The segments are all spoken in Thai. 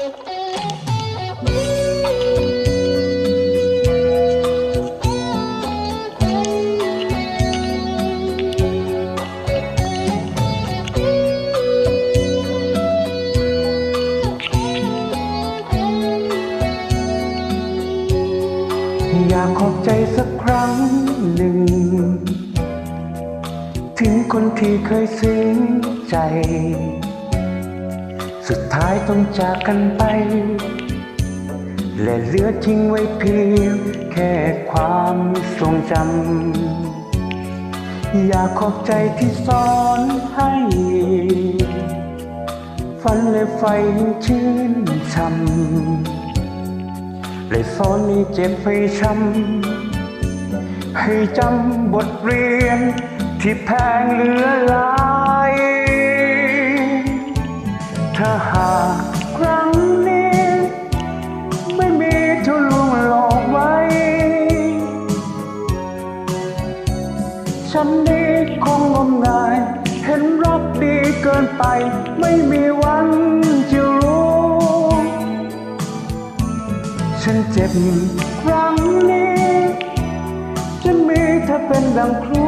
อยากขอบใจสักครั้งหนึ่ง ถึงคนที่เคยซึ้งใจ สุดท้ายต้องจากกันไป และเหลือทิ้งไว้เพียงแค่ความทรงจำ อยากขอบใจที่สอนให้ ฝันและไฟชื่นช่ำเลยสอนให้เจ็บให้ช้ำให้จำบทเรียนที่แพงเหลือหลา ถ้าหากครั้งนี้ ไม่มีเทุลวงหลอกไว้ ฉันนี้คงงมงาย เห็นรักดีเกินไป ไม่มีวันจะรู้ ฉันเจ็บครั้งนี้จะมีเธอเป็นดังครู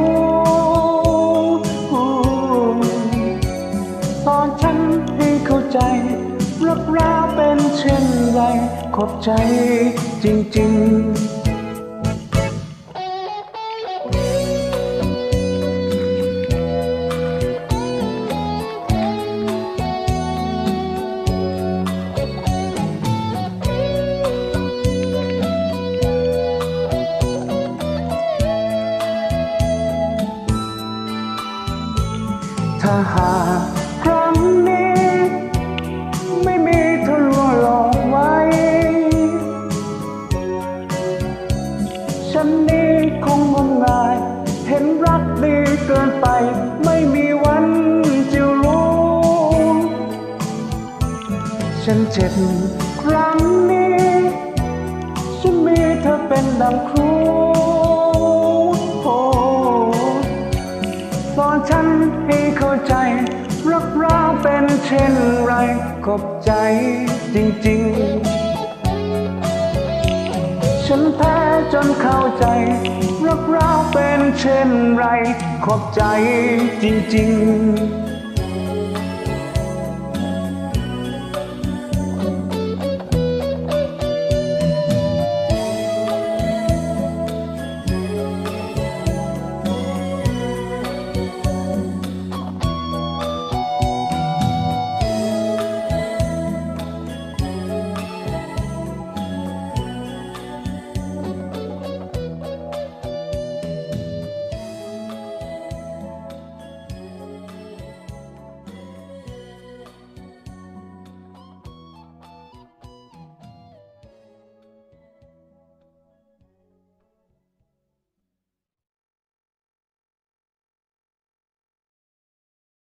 เป็นเช่นไรขอบใจจริง ๆถ้าหากครั้งนี้ ฉันเจ็บครั้งนี้ฉันมีเธอเป็นดังครูโอ้สอนฉันให้เข้าใจรักเราเป็นเช่นไรขอบใจจริงๆ ฉันแพ้จนเข้าใจรักเราเป็นเช่นไรขอบใจจริงๆ